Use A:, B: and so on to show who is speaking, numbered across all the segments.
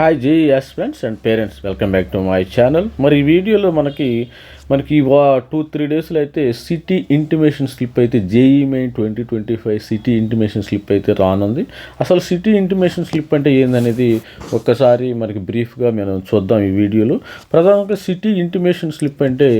A: Hi జీ JES friends and parents welcome back to my channel మరి ఈ వీడియోలో మనకి మనకి వా టూ త్రీ డేస్లో అయితే సిటీ ఇంటిమేషన్ స్లిప్ అయితే JEE main twenty twenty five city intimation slip అయితే రానుంది. అసలు సిటీ ఇంటిమేషన్ స్లిప్ అంటే ఏందనేది ఒక్కసారి మనకి బ్రీఫ్గా మనం చూద్దాం ఈ వీడియోలో. ప్రధానంగా సిటీ ఇంటిమేషన్ స్లిప్ అంటే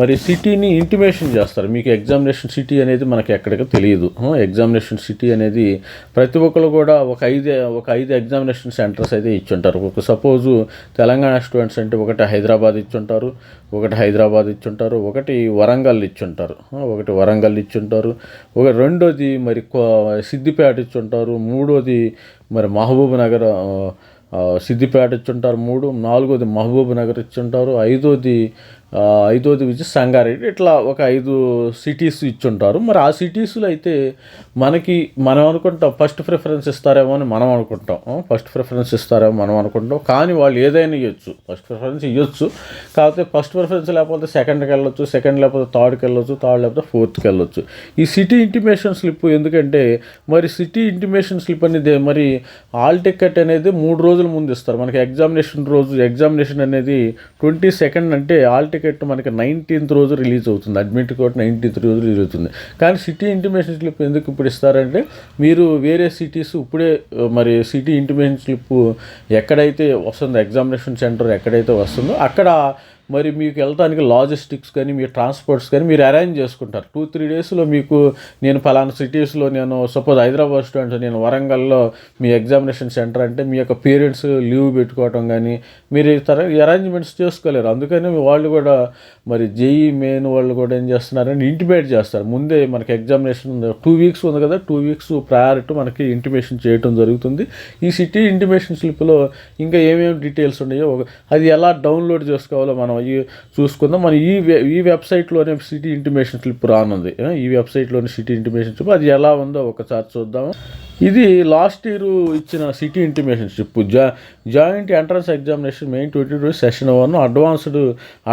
A: మరి సిటీని ఇంటిమేషన్ చేస్తారు. మీకు ఎగ్జామినేషన్ సిటీ అనేది మనకి ఎక్కడికి తెలియదు. ఎగ్జామినేషన్ సిటీ అనేది ప్రతి ఒక్కరు కూడా ఒక ఐదు ఒక ఐదు ఎగ్జామినేషన్ సెంటర్స్ అయితే ఇచ్చుంటారు. ఒక సపోజు తెలంగాణ స్టూడెంట్స్ అంటే ఒకటి హైదరాబాద్ ఇచ్చుంటారు ఒకటి హైదరాబాద్ ఇచ్చుంటారు ఒకటి వరంగల్ ఇచ్చుంటారు ఒకటి వరంగల్ ఇచ్చుంటారు ఒక రెండోది మరి సిద్దిపేట ఇచ్చుంటారు మూడోది మరి మహబూబ్ నగర్ సిద్దిపేట ఇచ్చుంటారు మూడు నాలుగోది మహబూబ్ నగర్ ఇచ్చుంటారు ఐదోది ఐదోది వచ్చి సంగారెడ్డి. ఇట్లా ఒక ఐదు సిటీస్ ఇచ్చుంటారు. మరి ఆ సిటీస్లో అయితే మనకి మనం అనుకుంటాం ఫస్ట్ ప్రిఫరెన్స్ ఇస్తారేమో అని మనం అనుకుంటాం. ఫస్ట్ ప్రిఫరెన్స్ ఇస్తారేమో మనం అనుకుంటాం. కానీ వాళ్ళు ఏదైనా ఇవ్వచ్చు ఫస్ట్ ప్రిఫరెన్స్ ఇవ్వచ్చు కాకపోతే ఫస్ట్ ప్రిఫరెన్స్ లేకపోతే సెకండ్కి వెళ్ళొచ్చు సెకండ్ లేకపోతే థర్డ్కి వెళ్ళొచ్చు థర్డ్ లేకపోతే ఫోర్త్కి వెళ్ళొచ్చు. ఈ సిటీ ఇంటిమేషన్ స్లిప్ ఎందుకంటే మరి సిటీ ఇంటిమేషన్ స్లిప్ అనేది మరి ఆల్ టికెట్ అనేది మూడు రోజుల ముందు ఇస్తారు. మనకి ఎగ్జామినేషన్ రోజు ఎగ్జామినేషన్ అనేది ట్వంటీ సెకండ్ అంటే ఆల్ టికెట్ మనకి నైన్టీన్త్ రోజు రిలీజ్ అవుతుంది. అడ్మిట్ కార్డ్ నైన్టీన్త్ రోజు రిలీజ్ అవుతుంది. కానీ సిటీ ఇంటిమేషన్ స్లిప్ ఎందుకు ఇప్పుడు ఇస్తారంటే మీరు వేరే సిటీస్ ఇప్పుడే మరి సిటీ ఇంటిమేషన్ స్లిప్ ఎక్కడైతే వస్తుందో ఎగ్జామినేషన్ సెంటర్ ఎక్కడైతే వస్తుందో అక్కడ మరి మీకు వెళ్ళడానికి లాజిస్టిక్స్ కానీ మీ ట్రాన్స్పోర్ట్స్ కానీ మీరు అరేంజ్ చేసుకుంటారు. టూ త్రీ డేస్లో మీకు నేను ఫలానా సిటీస్లో నేను సపోజ్ హైదరాబాద్ స్టూడెంట్ నేను వరంగల్లో మీ ఎగ్జామినేషన్ సెంటర్ అంటే మీ యొక్క పేరెంట్స్ లీవ్ పెట్టుకోవటం కానీ మీరు ఈ తర అరేంజ్మెంట్స్ చేసుకోలేరు. అందుకని వాళ్ళు కూడా మరి జేఈ మెయిన్ వాళ్ళు కూడా ఏం చేస్తున్నారంటే ఇంటిమేట్ చేస్తారు. ముందే మనకి ఎగ్జామినేషన్ టూ వీక్స్ ఉంది కదా టూ వీక్స్ ప్రయారిటీ మనకి ఇంటిమేషన్ చేయటం జరుగుతుంది. ఈ సిటీ ఇంటిమేషన్ స్లిప్లో ఇంకా ఏమేమి డీటెయిల్స్ ఉన్నాయో అది ఎలా డౌన్లోడ్ చేసుకోవాలో మనం ఈ చూసుకుందాం. మన ఈ ఈ వెబ్సైట్లోనే సిటీ ఇంటిమేషన్ స్లిప్ రానుంది. ఈ వెబ్సైట్లోనే సిటీ ఇంటిమేషన్ స్లిప్ అది ఎలా ఉందో ఒకసారి చూద్దాము. ఇది లాస్ట్ ఇయర్ ఇచ్చిన సిటీ ఇంటిమేషన్ స్లిప్ జా joint entrance examination main twenty two session one advanced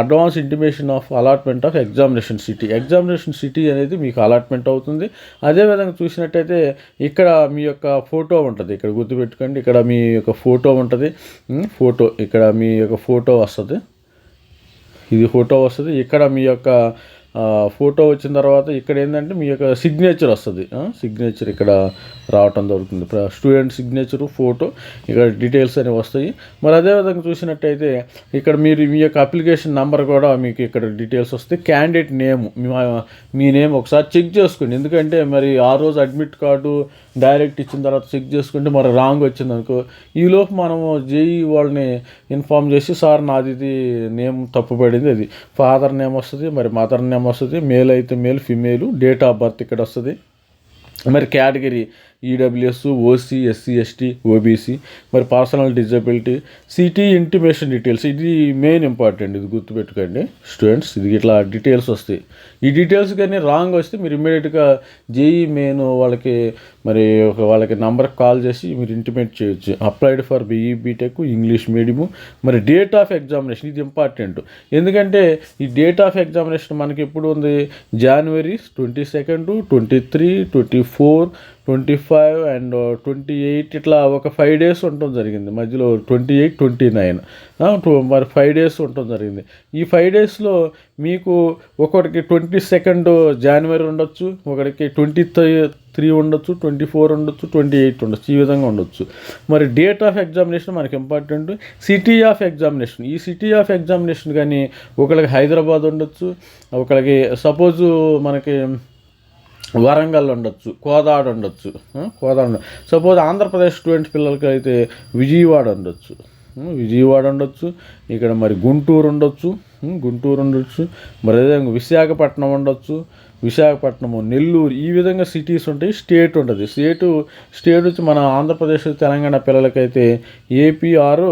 A: advance intimation of allotment of examination city. Examination city అనేది మీకు అలాట్మెంట్ అవుతుంది. అదేవిధంగా చూసినట్టయితే ఇక్కడ మీ యొక్క ఫోటో ఉంటుంది. ఇక్కడ గుర్తుపెట్టుకోండి. ఇక్కడ మీ యొక్క ఫోటో ఉంటుంది. ఫోటో ఇక్కడ మీ యొక్క ఫోటో వస్తుంది. ఇది ఫోటో వస్తుంది. ఇక్కడ మీ యొక్క ఫోటో వచ్చిన తర్వాత ఇక్కడ ఏంటంటే మీ యొక్క సిగ్నేచర్ వస్తుంది. సిగ్నేచర్ ఇక్కడ రావటం జరుగుతుంది. స్టూడెంట్ సిగ్నేచర్ ఫోటో ఇక్కడ డీటెయిల్స్ అనేవి వస్తాయి. మరి అదేవిధంగా చూసినట్టయితే ఇక్కడ మీరు మీ యొక్క అప్లికేషన్ నెంబర్ కూడా మీకు ఇక్కడ డీటెయిల్స్ వస్తాయి. క్యాండిడేట్ నేమ్ మీ నేమ్ ఒకసారి చెక్ చేసుకోండి. ఎందుకంటే మరి ఆ రోజు అడ్మిట్ కార్డు డైరెక్ట్ ఇచ్చిన తర్వాత చెక్ చేసుకుంటే మరి రాంగ్ వచ్చింది అనుకో ఈలోపు మనము జేఈ వాళ్ళని ఇన్ఫామ్ చేసి సార్ నాది ఇది నేమ్ తప్పుపడింది అది ఫాదర్ నేమ్ వస్తుంది మరి మదర్ నేమ్ వస్తుంది. మేల్ అయితే male female. Date of birth ఇక్కడ వస్తుంది మరి category EWS OC SC ST OBC మరి personal disability city intimation details ఇది మెయిన్ ఇంపార్టెంట్ ఇది గుర్తుపెట్టుకోండి. స్టూడెంట్స్ ఇది ఇట్లా డీటెయిల్స్ వస్తాయి. ఈ డీటెయిల్స్ కానీ రాంగ్ వస్తే మీరు ఇమ్మీడియట్గా జేఈ మెయిన్ వాళ్ళకి మరి ఒక వాళ్ళకి నంబర్కి కాల్ చేసి మీరు ఇంటిమేట్ చేయొచ్చు. Applied for BE BTech English medium మరి డేట్ ఆఫ్ ఎగ్జామినేషన్ ఇది ఇంపార్టెంట్. ఎందుకంటే ఈ డేట్ ఆఫ్ ఎగ్జామినేషన్ మనకి ఎప్పుడు ఉంది? జనవరి twenty second twenty three twenty four twenty five and twenty eight ఇట్లా ఒక ఫైవ్ డేస్ ఉండటం జరిగింది. మధ్యలో ట్వంటీ ఎయిట్ ట్వంటీ నైన్. మరి ఫైవ్ డేస్ ఉండటం జరిగింది. ఈ ఫైవ్ డేస్లో మీకు ఒకటికి ట్వంటీ సెకండ్ జనవరి ఉండొచ్చు ఒకటికి ట్వంటీ త్రీ ఉండొచ్చు ట్వంటీ ఫోర్ ఉండొచ్చు ట్వంటీ ఎయిట్ ఉండొచ్చు ఈ విధంగా ఉండొచ్చు. మరి డేట్ ఆఫ్ ఎగ్జామినేషన్ మనకి ఇంపార్టెంట్. City of examination. ఈ సిటీ ఆఫ్ ఎగ్జామినేషన్ కానీ ఒకరికి హైదరాబాద్ ఉండొచ్చు ఒకరికి సపోజు మనకి వరంగల్ ఉండొచ్చు కోదాడు ఉండొచ్చు కోదాడు సపోజ్ ఆంధ్రప్రదేశ్ స్టూడెంట్ పిల్లలకి అయితే విజయవాడ ఉండొచ్చు విజయవాడ ఉండొచ్చు ఇక్కడ మరి గుంటూరు ఉండొచ్చు గుంటూరు ఉండొచ్చు మరి అదేవిధంగా విశాఖపట్నం ఉండొచ్చు విశాఖపట్నము నెల్లూరు ఈ విధంగా సిటీస్ ఉంటాయి స్టేట్ ఉంటుంది స్టేటు స్టేట్ వచ్చి మన ఆంధ్రప్రదేశ్ తెలంగాణ పిల్లలకైతే ఏపీఆర్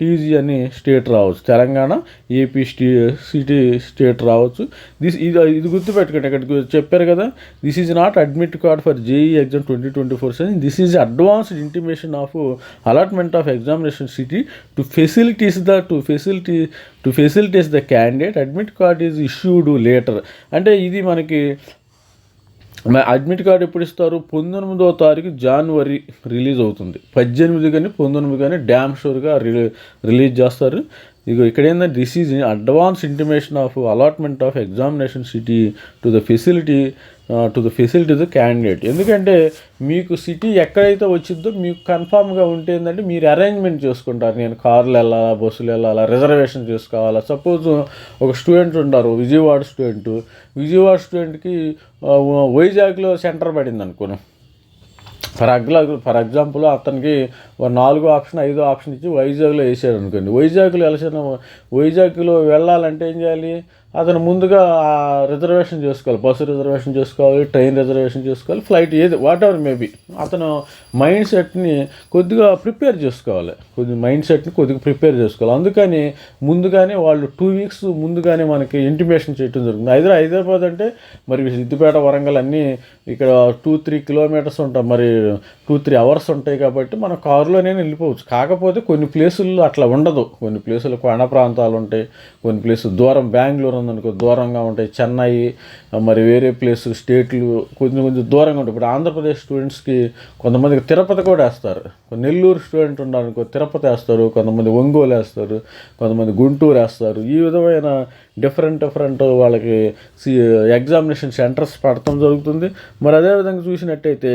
A: టీజీ అని స్టేట్ రావచ్చు. Telangana AP stay city state రావచ్చు. దిస్ ఇది ఇది గుర్తుపెట్టుకోండి ఇక్కడ చెప్పారు కదా this is not admit card for JEE exam twenty twenty four seven this is advanced intimation of allotment of examination city to facilities the to facility to facilities the candidate. Admit card is issued later. అంటే ఇది మనకి admit card ఎప్పుడు ఇస్తారు? పంతొమ్మిదవ తారీఖు జనవరి release అవుతుంది. పద్దెనిమిది కానీ పంతొమ్మిది కానీ డ్యామ్ షూర్గా రిలీ రిలీజ్ చేస్తారు. ఇక ఇక్కడ ఏంటంటే this is advance intimation of allotment of examination city to the facility to the facility the candidate ఎందుకంటే మీకు సిటీ ఎక్కడైతే వచ్చిందో మీకు కన్ఫామ్గా ఉంటే ఏంటంటే మీరు అరేంజ్మెంట్ చేసుకుంటారు. నేను కార్లు వెళ్ళాలా బస్సులు వెళ్ళాలా రిజర్వేషన్ చేసుకోవాలా. సపోజ్ ఒక స్టూడెంట్ ఉంటారు విజయవాడ స్టూడెంట్ విజయవాడ స్టూడెంట్కి వైజాగ్లో సెంటర్ పడింది అనుకోను. ఫర్ అగ్లా ఫర్ ఎగ్జాంపుల్ అతనికి ఒక నాలుగో ఆప్షన్ ఐదో ఆప్షన్ ఇచ్చి వైజాగ్లో వేసాడు అనుకోండి. వైజాగ్లో వెళ్ళసిన వైజాగ్లో వెళ్ళాలంటే ఏం చేయాలి? అతను ముందుగా రిజర్వేషన్ చేసుకోవాలి. బస్సు రిజర్వేషన్ చేసుకోవాలి ట్రైన్ రిజర్వేషన్ చేసుకోవాలి ఫ్లైట్ ఏది వాట్ ఎవర్ మేబీ అతను మైండ్ సెట్ని కొద్దిగా ప్రిపేర్ చేసుకోవాలి. కొద్దిగా మైండ్ సెట్ని కొద్దిగా ప్రిపేర్ చేసుకోవాలి. అందుకని ముందుగానే వాళ్ళు టూ వీక్స్ ముందుగానే మనకి ఇంటిమేషన్ చేయడం జరుగుతుంది. హైదరాబాద్ హైదరాబాద్ అంటే మరి సిద్దిపేట వరంగల్ అన్నీ ఇక్కడ టూ త్రీ కిలోమీటర్స్ ఉంటాయి. మరి టూ త్రీ అవర్స్ ఉంటాయి కాబట్టి మన కారులోనే వెళ్ళిపోవచ్చు కాకపోతే కొన్ని ప్లేసుల్లో అట్లా ఉండదు. కొన్ని ప్లేసులు కొండ ప్రాంతాలు ఉంటాయి. కొన్ని ప్లేసులు దూరం బెంగళూరు ఉందనుకో దూరంగా ఉంటాయి చెన్నై మరి వేరే ప్లేస్ స్టేట్లు కొంచెం కొంచెం దూరంగా ఉంటాయి ఇప్పుడు ఆంధ్రప్రదేశ్ స్టూడెంట్స్కి కొంతమందికి తిరుపతి కూడా వేస్తారు. నెల్లూరు స్టూడెంట్ ఉండాలనుకో తిరుపతి వేస్తారు కొంతమంది ఒంగోలు వేస్తారు కొంతమంది గుంటూరు వేస్తారు. ఈ విధమైన డిఫరెంట్ డిఫరెంట్ వాళ్ళకి ఎగ్జామినేషన్ సెంటర్స్ పడటం జరుగుతుంది. మరి అదేవిధంగా చూసినట్టయితే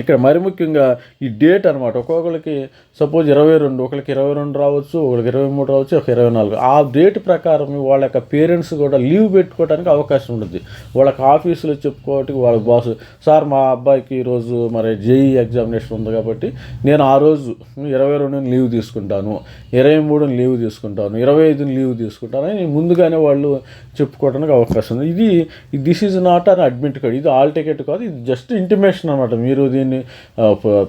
A: ఇక్కడ మరి ముఖ్యంగా ఈ డేట్ అనమాట ఒక్కొక్కరికి సపోజ్ ఇరవై రెండు ఒకరికి ఇరవై రెండు రావచ్చు ఒకరికి ఇరవై మూడు రావచ్చు ఒక ఇరవై నాలుగు. ఆ డేట్ ప్రకారం వాళ్ళ యొక్క పేరెంట్స్ కూడా లీవ్ పెట్టుకోవడానికి అవకాశం ఉంటుంది. వాళ్ళకి ఆఫీసులో చెప్పుకోవడానికి వాళ్ళ బాస్ సార్ మా అబ్బాయికి ఈరోజు మరి జేఈ ఎగ్జామినేషన్ ఉంది కాబట్టి నేను ఆ రోజు ఇరవై రెండుని లీవ్ తీసుకుంటాను ఇరవై మూడుని లీవ్ తీసుకుంటాను ఇరవై ఐదుని లీవ్ తీసుకుంటాను అని ముందుగానే వాళ్ళు చెప్పుకోవడానికి అవకాశం ఉంది. ఇది this is not an admit card. ఇది ఆల్ టికెట్ కాదు. ఇది జస్ట్ ఇంటిమేషన్ అనమాట మీరు దీన్ని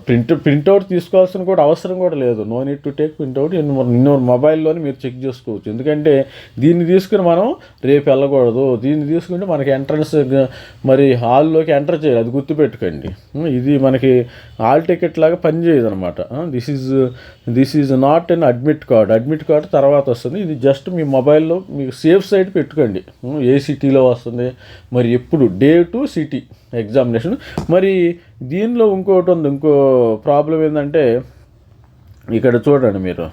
A: ప్రింట్ ప్రింట్అవుట్ తీసుకోవాల్సిన కూడా అవసరం కూడా లేదు. No need to take printout. ఇన్నో మొబైల్లోనే మీరు చెక్ చేసుకోవచ్చు. ఎందుకంటే దీన్ని తీసుకుని మనం రేపు వెళ్ళకూడదు. దీన్ని తీసుకుంటే మనకి ఎంట్రన్స్ మరి హాల్లోకి ఎంటర్ చేయాలి. అది గుర్తుపెట్టుకోండి. ఇది మనకి హాల్ టికెట్ లాగా పనిచేయదు అనమాట this is this is not an admit card. Admit card తర్వాత వస్తుంది. ఇది జస్ట్ మీ మొబైల్లో మీకు సేఫ్ సైడ్ పెట్టుకోండి. ఏ సిటీలో వస్తుంది? మరి ఎప్పుడు? Day two city. ఎగ్జామినేషన్. మరి దీనిలో ఇంకోటి ఉంది. ఇంకో ప్రాబ్లం ఏంటంటే ఇక్కడ చూడండి మీరు.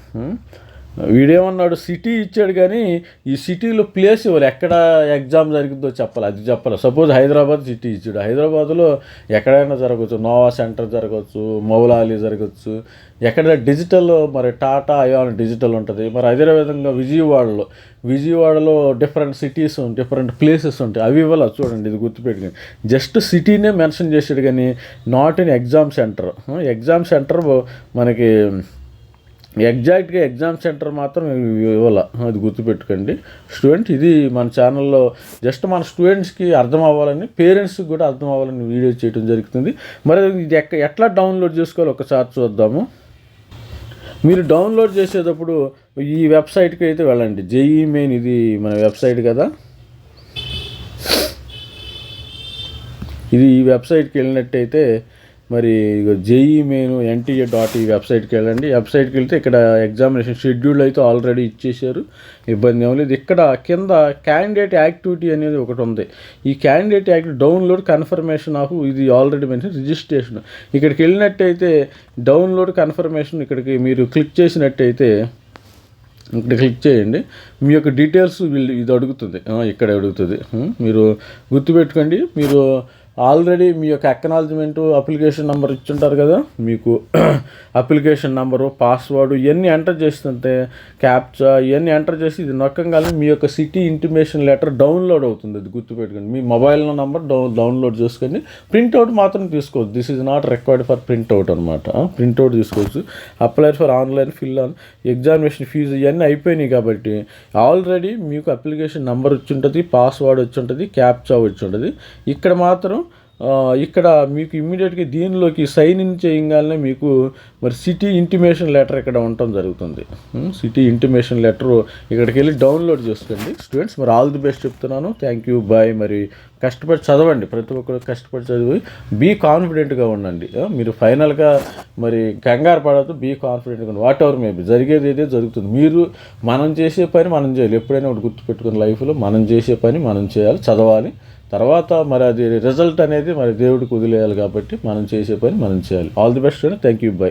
A: వీడేమన్నాడు సిటీ ఇచ్చాడు కానీ ఈ సిటీలో ప్లేస్ ఇవ్వాలి ఎక్కడ ఎగ్జామ్ జరిగిందో చెప్పాలి అది చెప్పాలి. సపోజ్ హైదరాబాద్ సిటీ ఇచ్చాడు. హైదరాబాద్లో ఎక్కడైనా జరగవచ్చు నోవా సెంటర్ జరగవచ్చు మౌలాలి జరగవచ్చు. ఎక్కడ డిజిటల్ మరి టాటా అయోన్ డిజిటల్ ఉంటుంది. మరి అదే విధంగా విజయవాడలో విజయవాడలో డిఫరెంట్ సిటీస్ డిఫరెంట్ ప్లేసెస్ ఉంటాయి. అవి ఇవ్వాలి? చూడండి ఇది గుర్తుపెట్టుకుని జస్ట్ సిటీనే మెన్షన్ చేసాడు కానీ not in exam centre. Exam centre మనకి ఎగ్జాక్ట్గా ఎగ్జామ్ సెంటర్ మాత్రం ఇవ్వాల. అది గుర్తుపెట్టుకోండి. స్టూడెంట్ ఇది మన ఛానల్లో జస్ట్ మన స్టూడెంట్స్కి అర్థం అవ్వాలని పేరెంట్స్కి కూడా అర్థం అవ్వాలని వీడియో చేయడం జరుగుతుంది. మరి ఇది ఎక్క ఎట్లా డౌన్లోడ్ చేసుకోవాలో? ఒకసారి చూద్దాము. మీరు డౌన్లోడ్ చేసేటప్పుడు ఈ వెబ్సైట్కి అయితే వెళ్ళండి. జేఈ మెయిన్ ఇది మన వెబ్సైట్ కదా. ఇది ఈ వెబ్సైట్కి వెళ్ళినట్టయితే మరి జేఈ మెయిన్ ఎన్టీఏ డాట్ ఈ వెబ్సైట్కి వెళ్ళండి. వెబ్సైట్కి వెళ్తే ఇక్కడ ఎగ్జామినేషన్ షెడ్యూల్ అయితే ఆల్రెడీ ఇచ్చేశారు. ఇబ్బంది ఏం లేదు. ఇక్కడ కింద క్యాండిడేట్ యాక్టివిటీ అనేది ఒకటి ఉంది. ఈ candidate active download confirmation of ఇది ఆల్రెడీ మెన్షన్ రిజిస్ట్రేషన్. ఇక్కడికి వెళ్ళినట్టయితే డౌన్లోడ్ కన్ఫర్మేషన్ ఇక్కడికి మీరు క్లిక్ చేసినట్టయితే ఇక్కడ క్లిక్ చేయండి. మీ యొక్క డీటెయిల్స్ వీళ్ళు ఇది అడుగుతుంది. ఇక్కడ అడుగుతుంది. మీరు గుర్తుపెట్టుకోండి. మీరు ఆల్రెడీ మీ యొక్క అక్నాలజ్మెంట్ అప్లికేషన్ నెంబర్ ఇచ్చుంటారు కదా? మీకు అప్లికేషన్ నెంబరు పాస్వర్డ్ ఇవన్నీ ఎంటర్ చేస్తుంటే క్యాప్చా ఇవన్నీ ఎంటర్ చేసి ఇది నొక్కంగానే మీ యొక్క సిటీ ఇంటిమేషన్ లెటర్ డౌన్లోడ్ అవుతుంది. అది గుర్తుపెట్టుకోండి. మీ మొబైల్ నెంబర్ డౌన్ డౌన్లోడ్ చేసుకొని ప్రింట్అవుట్ మాత్రం తీసుకోవచ్చు this is not required for printout అనమాట ప్రింట్అవుట్ తీసుకోవచ్చు. Apply for online fill on examination fee ఇవన్నీ అయిపోయినాయి కాబట్టి ఆల్రెడీ మీకు అప్లికేషన్ నెంబర్ వచ్చి ఉంటుంది పాస్వర్డ్ వచ్చి ఉంటుంది క్యాప్చా వచ్చి ఉంటుంది ఇక్కడ మాత్రం ఇక్కడ మీకు ఇమ్మీడియట్గా దీనిలోకి సైన్ ఇన్ చేయగానే మీకు మరి సిటీ ఇంటిమేషన్ లెటర్ ఇక్కడ ఉండటం జరుగుతుంది. సిటీ ఇంటిమేషన్ లెటర్ ఇక్కడికి వెళ్ళి డౌన్లోడ్ చేసుకోండి. స్టూడెంట్స్ మరి ఆల్ ది బెస్ట్ చెప్తున్నాను. థ్యాంక్ యూ బాయ్ మరి కష్టపడి చదవండి. ప్రతి ఒక్కరు కష్టపడి చదివి బీ కాన్ఫిడెంట్గా ఉండండి. మీరు ఫైనల్గా మరి కంగారు పడద్దు బీ కాన్ఫిడెంట్గా ఉండండి. వాట్ ఎవర్ మేబీ జరిగేది ఏదే జరుగుతుంది. మీరు మనం చేసే పని మనం చేయాలి. ఎప్పుడైనా ఒకటి గుర్తుపెట్టుకుని లైఫ్లో మనం చేసే పని మనం చేయాలి. చదవాలి. తర్వాత మరి అది రిజల్ట్ అనేది మరి దేవుడికి వదిలేయాలి కాబట్టి మనం చేసే పని మనం చేయాలి. ఆల్ ది బెస్ట్ అండి థ్యాంక్ యూ బై